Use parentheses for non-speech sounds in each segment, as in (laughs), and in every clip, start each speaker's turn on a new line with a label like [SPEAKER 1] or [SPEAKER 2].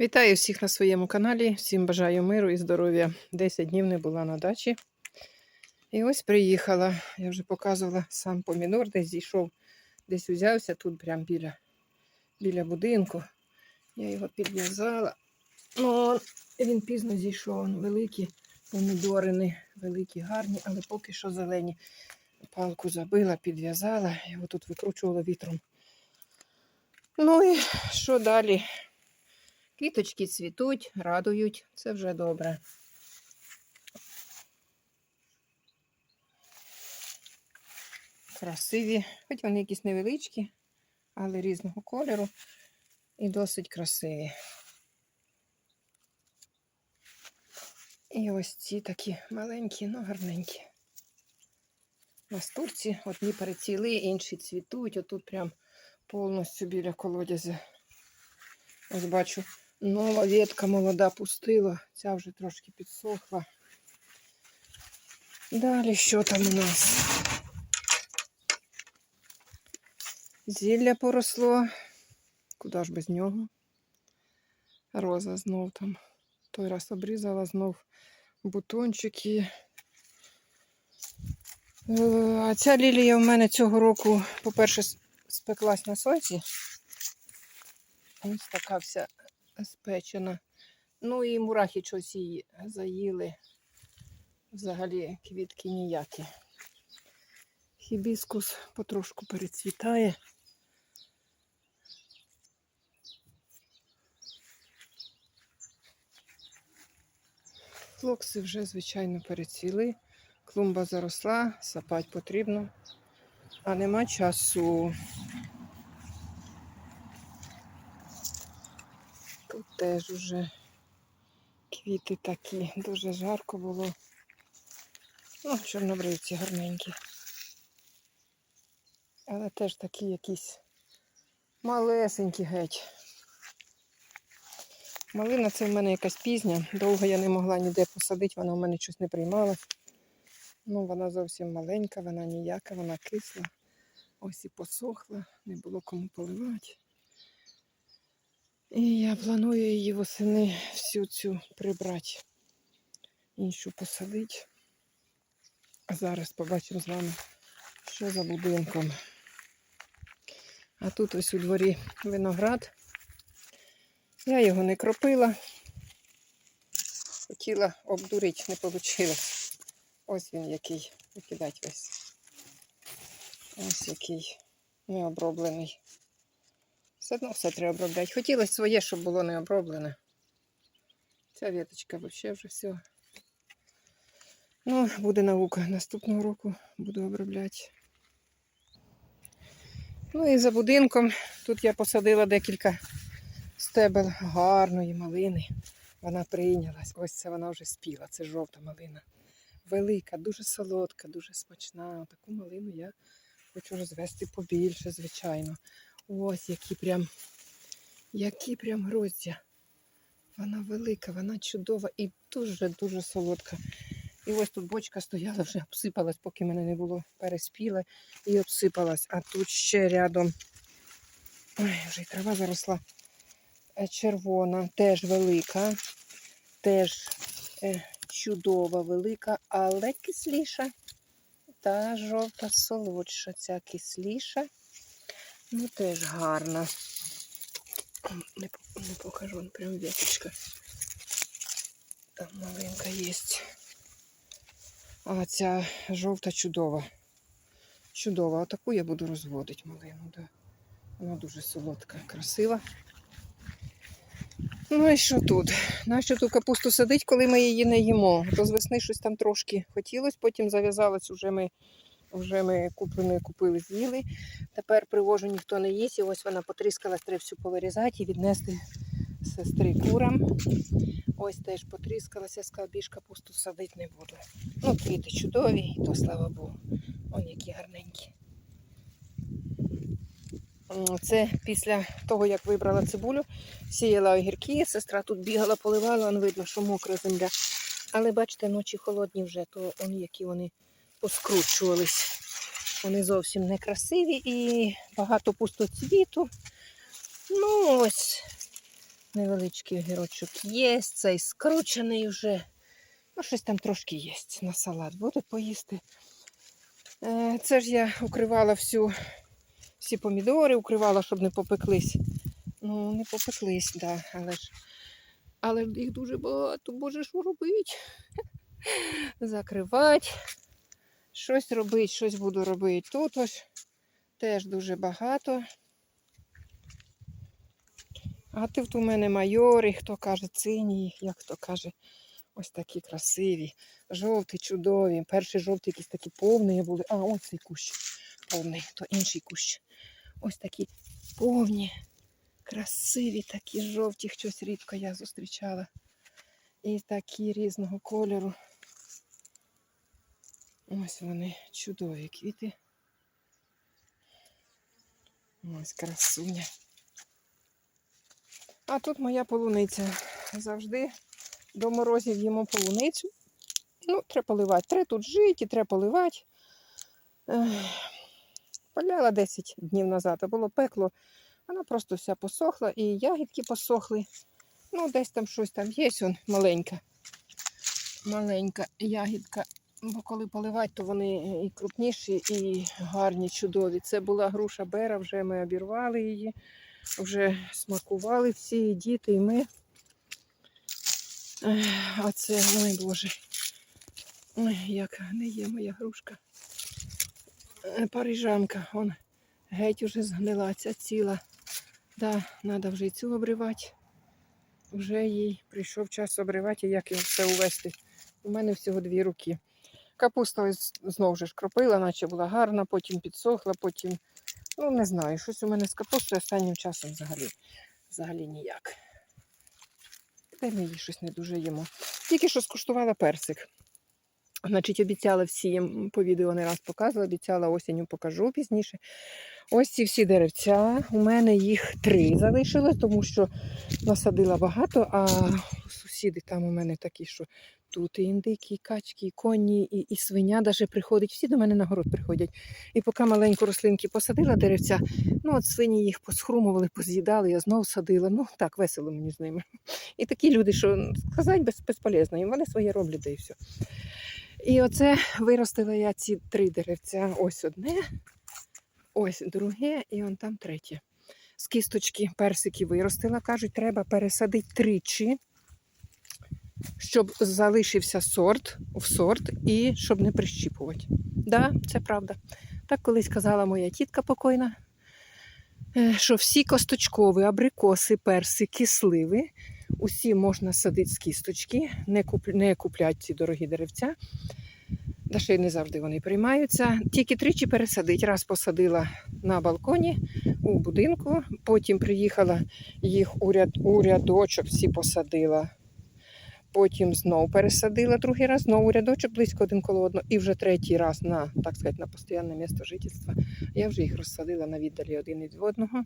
[SPEAKER 1] Вітаю всіх на своєму каналі. Всім бажаю миру і здоров'я. 10 днів не була на дачі. І ось приїхала. Я вже показувала сам помідор, десь зійшов, десь узявся тут прямо біля, біля будинку. Я його підв'язала. Ну, він пізно зійшов. Великі помідорини, великі, гарні, але поки що зелені. Палку забила, підв'язала, його тут викручувала вітром. Ну і що далі? Квіточки цвітуть, радують, це вже добре. Красиві, хоч вони якісь невеличкі, але різного кольору і досить красиві. І ось ці такі маленькі, ну гарненькі. Настурці одні перецвіли, інші цвітуть. Отут прям повністю біля колодязя. Ось бачу, нова ветка молода пустила, ця вже трошки підсохла. Далі що там у нас? Зілля поросло. Куди ж без нього? Роза знов там. Той раз обрізала знов бутончики. Е, А ця лілія в мене цього року, по-перше, спеклась на сонці. Ось така вся спечена. Ну і мурахи щось її заїли. Взагалі квітки ніякі. Хібіскус потрошку перецвітає. Флокси вже, звичайно, перецвіли. Клумба заросла, сапати потрібно, а нема часу. Тут теж уже квіти такі, дуже жарко було. Ну, чорнобривці гарненькі. Але теж такі якісь малесенькі геть. Малина це в мене якась пізня. Довго я не могла ніде посадити, вона в мене щось не приймалась. Ну, вона зовсім маленька, вона ніяка, вона кисла. Ось і посохла, не було кому поливати. І я планую її восени всю цю прибрати, іншу посадити. А зараз побачимо з вами, що за будинком. А тут ось у дворі виноград. Я його не кропила. Хотіла обдурити, не вийшло. Ось він який. Викидать весь. Ось який необроблений. Все одно все треба обробляти. Хотілося своє, щоб було не оброблене. Ця віточка взагалі вже все. Ну, буде наука. Наступного року буду обробляти. Ну і за будинком тут я посадила декілька стебел гарної малини. Вона прийнялась. Ось це вона вже спіла. Це жовта малина. Велика, дуже солодка, дуже смачна. Таку малину я хочу розвести побільше, звичайно. Ось які прям, які прям гроздя. Вона велика, вона чудова і дуже-дуже солодка. І ось тут бочка стояла, вже обсипалась, поки мене не було переспіла і обсипалась. А тут ще рядом. Ой, вже й трава заросла. Е, Червона, теж велика, теж е, чудова, велика, але кисліша. Та жовта солодша, ця кисліша. Ну, теж гарна. Не, не покажу, прям веточка. Там маленька є. А ця жовта чудова. Чудова. Отаку я буду розводити малину. Да. Вона дуже солодка, красива. Ну і що тут? Нащо ту капусту садить, коли ми її не їмо? То весни щось там трошки хотілося, потім зав'язалось, вже ми, вже ми купленої купили, з'їли. Тепер привожу ніхто не їсть, і ось вона потріскалась, треба всю повирізати і віднести сестри курам. Ось теж потріскалася, більш капусту садити не буду. Ну, квіти чудові, і то слава Богу. Вон які гарненькі. Це після того, як вибрала цибулю, сіяла огірки, сестра тут бігала, поливала, видно, що мокра земля. Але бачите, ночі холодні вже, то он, які вони поскручувались. Вони зовсім не красиві і багато пустоцвіту. Ну ось, невеличкий огірочок є, цей скручений вже. Ну, щось там трошки є на салат. Буде поїсти. Е, Це ж я укривала всю, всі помідори, укривала, щоб не попеклись. Ну, не попеклись, да, але ж. Але їх дуже багато, боже, що робити? (laughs) Закривати. Щось робити, щось буду робити. Тут ось теж дуже багато. А тут у мене майори, хто каже сині, як хто каже, ось такі красиві, жовті, чудові. Перші жовті якісь такі повні були. А, ось цей кущ повний, то інший кущ. Ось такі повні, красиві, такі жовті, щось рідко я зустрічала. І такі різного кольору. Ось вони чудові квіти. Ось красуня. А тут моя полуниця. Завжди до морозів їмо полуницю. Ну, треба поливати. Треба тут жити, треба поливати. Ех, Поляла 10 днів назад, а було пекло. Вона просто вся посохла і ягідки посохли. Ну, десь там щось там є, он маленька. Маленька ягідка. Бо коли поливати, то вони і крупніші, і гарні, чудові. Це була груша бера, вже ми обірвали її, вже смакували всі і діти, і ми. А це, ой Боже, як не є моя грушка. Е, Парижанка, он геть уже згнила, ця ціла. Да, треба вже і цю обривати. Вже їй прийшов час обривати, як його все увести. У мене всього дві руки. Капуста ось знову ж кропила, наче була гарна, потім підсохла, потім, ну не знаю, щось у мене з капустою останнім часом взагалі, взагалі ніяк. Та ми її щось не дуже їмо. Тільки що скуштувала персик. Значить, обіцяла всім по відео не раз показувала, обіцяла осінню покажу пізніше. Ось ці всі деревця. У мене їх три залишилось, тому що насадила багато, а сусіди там у мене такі, що тут і індики, і качки, і коні, і, і свиня даже приходить. Всі до мене на город приходять. І поки маленьку рослинки посадила деревця, ну от свині їх посхрумували, поз'їдали, я знову садила. Ну так весело мені з ними. І такі люди, що сказати без, безполезно, їм вони своє роблять, і все. І оце виростила я ці три деревця. Ось одне, ось друге, і он там третє. З кісточки персики виростила. Кажуть, треба пересадити тричі, щоб залишився сорт в сорт і щоб не прищіпувати. Да, це правда. Так колись казала моя тітка покойна, е, що всі косточкові, абрикоси, персики, сливи, усі можна садити з кісточки, не, куп... не куплять ці дорогі деревця. Да ще й не завжди вони приймаються. Тільки тричі пересадить. Раз посадила на балконі у будинку, потім приїхала їх у, ряд... у рядочок, всі посадила. Потім знову пересадила, другий раз знову рядочок близько один коло одного. І вже третій раз на, так сказати, на постійне місце жительства. Я вже їх розсадила на віддалі один від одного,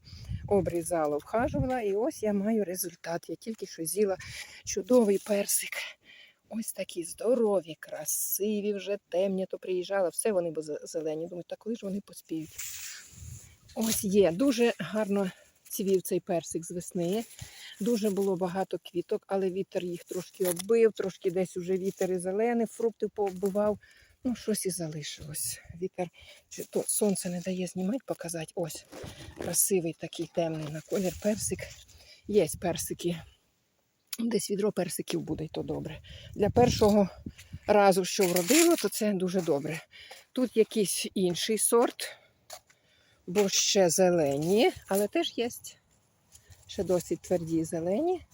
[SPEAKER 1] обрізала, вхажувала, і ось я маю результат. Я тільки що з'їла чудовий персик. Ось такі здорові, красиві, вже темні, то приїжджала, все вони бо зелені. Думаю, так коли ж вони поспіють. Ось є, дуже гарно цвів цей персик з весни. Дуже було багато квіток, але вітер їх трошки оббив, трошки десь уже вітер і зелений, фрукти пооббивав. Ну, щось і залишилось. Вітер, чи то сонце не дає знімати, показати. Ось красивий такий темний на колір персик. Є персики. Десь відро персиків буде, і то добре. Для першого разу, що вродило, то це дуже добре. Тут якийсь інший сорт, бо ще зелені, але теж є ще досить тверді зелені.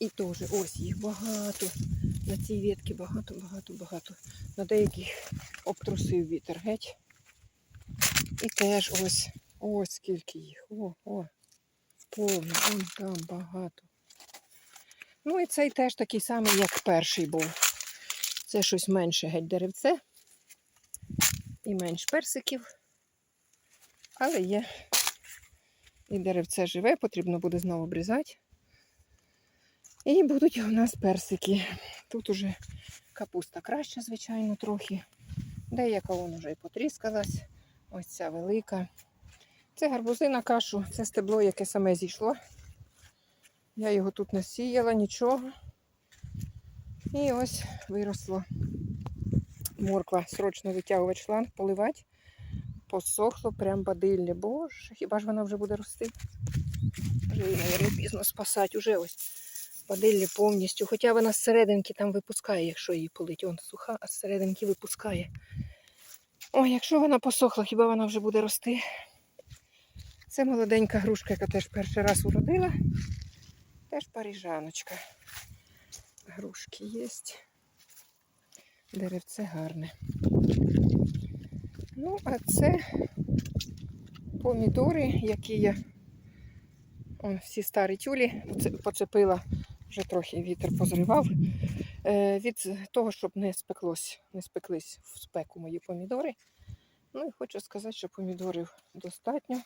[SPEAKER 1] І теж ось їх багато. На цій ветці багато, багато, багато. На деяких обтрусив вітер геть. І теж ось, ось скільки їх. О, о, повно, вон там багато. Ну і цей теж такий самий, як перший був. Це щось менше геть деревце. І менш персиків. Але є. І деревце живе, потрібно буде знову обрізати. І будуть у нас персики. Тут уже капуста краща, звичайно, трохи. Деяка вон вже і потріскалась. Ось ця велика. Це гарбузи на кашу, це стебло, яке саме зійшло. Я його тут не сіяла, нічого. І ось виросло. Морква срочно витягувати шланг, поливати. Посохло прям бадилля. Боже, хіба ж вона вже буде рости? Вже її, мабуть, пізно спасати. Уже ось бадилля повністю. Хоча вона з серединки там випускає, якщо її полить. Вон суха, а з серединки випускає. Ой, якщо вона посохла, хіба вона вже буде рости? Це молоденька грушка, яка теж перший раз уродила. Теж паріжаночка. Грушки є. Деревце гарне. Ну, а це помідори, які я он, всі старі тюлі поце- поцепила, вже трохи вітер позривав. Е, від того, щоб не спеклось, не спеклись в спеку мої помідори. Ну і хочу сказати, що помідорів достатньо.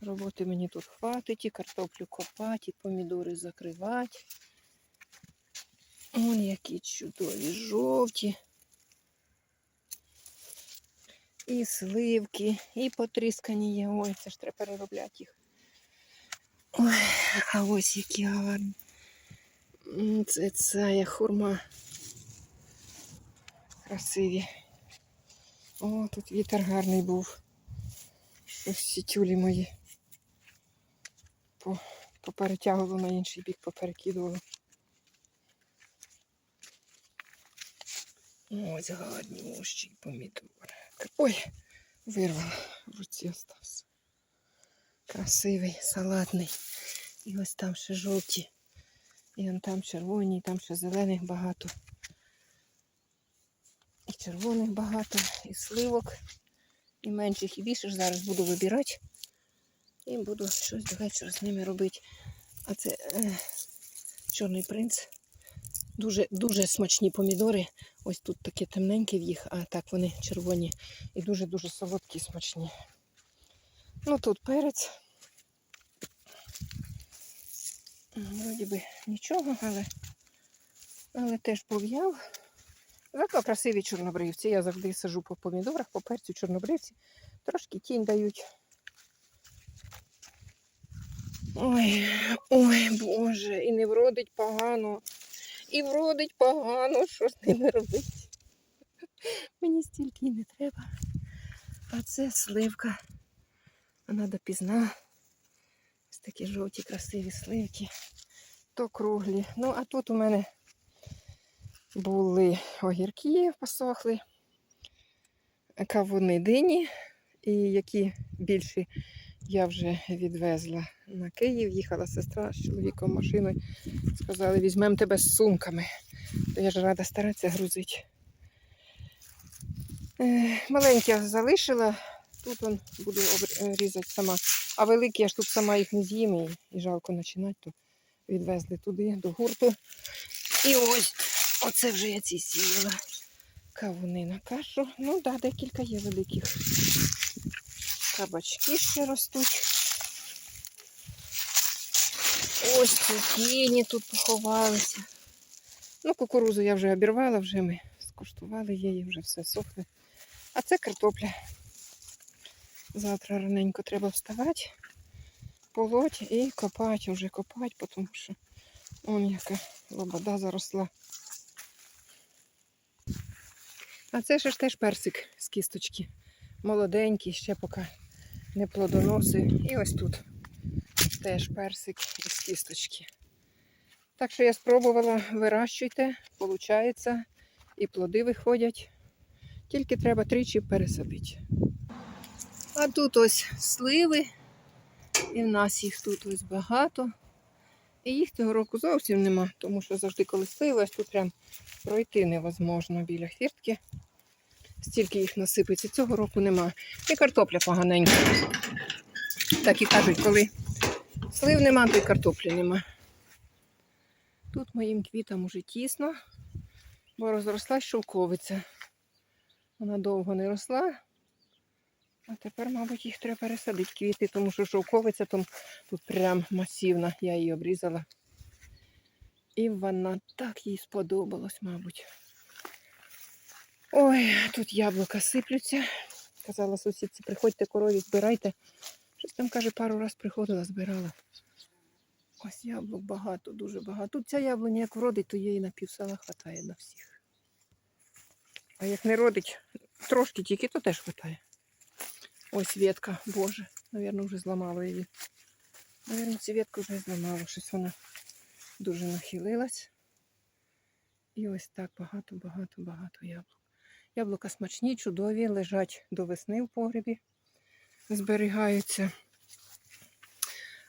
[SPEAKER 1] Роботи мені тут хватить, і картоплю копати, і помідори закривати. Вон які чудові жовті. І сливки, і потріскані є. Ой, це ж треба переробляти їх. Ой, а ось які гарні. Це ця хурма. Красиві. О, тут вітер гарний був. Щось всі тюлі мої по, на інший бік, поперекидувало. Ось гарні ощі помідори. Ой, вирвала, в руці остався. Красивий, салатний. І ось там ще жовті. І он там червоні, і там ще зелених багато. І червоних багато, і сливок, і менших, і більше зараз буду вибирати. І буду щось до вечора з ними робити. А це е, чорний принц. Дуже, дуже смачні помідори. Ось тут таке темненьке в їх, а так вони червоні і дуже-дуже солодкі смачні. Ну тут перець. Вроді би нічого, але, але теж пов'яв. Зато красиві чорнобривці. Я завжди сажу по помідорах, по перцю чорнобривці. Трошки тінь дають. Ой, ой, Боже, і не вродить погано. І вродить погано, що з ними робити. Мені стільки не треба. А це сливка. Вона допізна. Ось такі жовті, красиві сливки. То круглі. Ну, а тут у мене були огірки посохли, кавуни дині, і які більші я вже відвезла на Київ. Їхала сестра з чоловіком машиною. Сказали, візьмемо тебе з сумками. То я ж рада старатися грузити. Е, Маленькі я залишила. Тут он буду е, різати сама. А великі я ж тут сама їх не з'їм і, і жалко починати, то відвезли туди, до гурту. І ось, оце вже я ці сіяла. Кавуни на кашу. Ну так, да, декілька є великих. Кабачки ще ростуть. Ось цукіні тут поховалися. Ну, кукурузу я вже обірвала, вже ми скуштували її, вже все сохне. А це картопля. Завтра раненько треба вставати, полоть і копати, вже копати, тому що он яка лобода заросла. А це ще ж теж персик з кісточки. Молоденький, ще поки не плодоносив. І ось тут теж персик із кісточки. Так що я спробувала, вирощуйте, виходить, і плоди виходять. Тільки треба тричі пересадити. А тут ось сливи, і в нас їх тут ось багато. І їх цього року зовсім нема, тому що завжди коли сливи, ось тут прям пройти невозможно біля хвіртки. Стільки їх насипеться, цього року нема. І картопля поганенька. Так і кажуть, коли слив нема, то й картоплі нема. Тут моїм квітам уже тісно, бо розросла шовковиця. Вона довго не росла. А тепер, мабуть, їх треба пересадити квіти, тому що шовковиця там тут прям масивна. Я її обрізала. І вона так їй сподобалась, мабуть. Ой, тут яблука сиплються. Казала сусідці, приходьте корові, збирайте. Щось там, каже, пару раз приходила, збирала. Ось яблук багато, дуже багато. Тут ця яблуня як вродить, то її на півсела хватає на всіх. А як не родить, трошки тільки, то теж хватає. Ось ветка, боже, навірно, вже зламало її. Навірно, цю ветку вже зламало, щось вона дуже нахилилась. І ось так багато, багато, багато яблук. Яблука смачні, чудові, лежать до весни в погребі, зберігаються.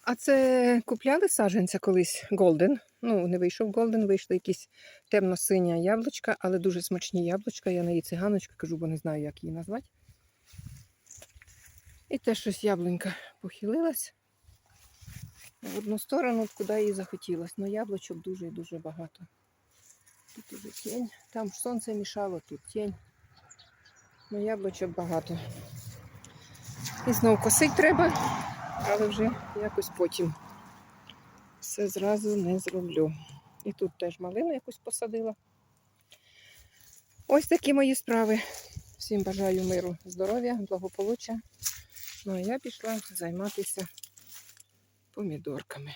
[SPEAKER 1] А це купляли саджанця колись Голден. Ну, не вийшов Голден, вийшли якісь темно-синя яблучка, але дуже смачні яблучка. Я на її циганочка кажу, бо не знаю, як її назвати. І теж щось яблунька похилилась в одну сторону, куди їй захотілося. Ну, яблучок дуже і дуже багато. Тут уже тінь. Там сонце мішало, тут тінь. Ну, яблучок багато. І знов косить треба, але вже якось потім. Все зразу не зроблю. І тут теж малину якусь посадила. Ось такі мої справи. Всім бажаю миру, здоров'я, благополуччя. Ну а я пішла займатися помідорками.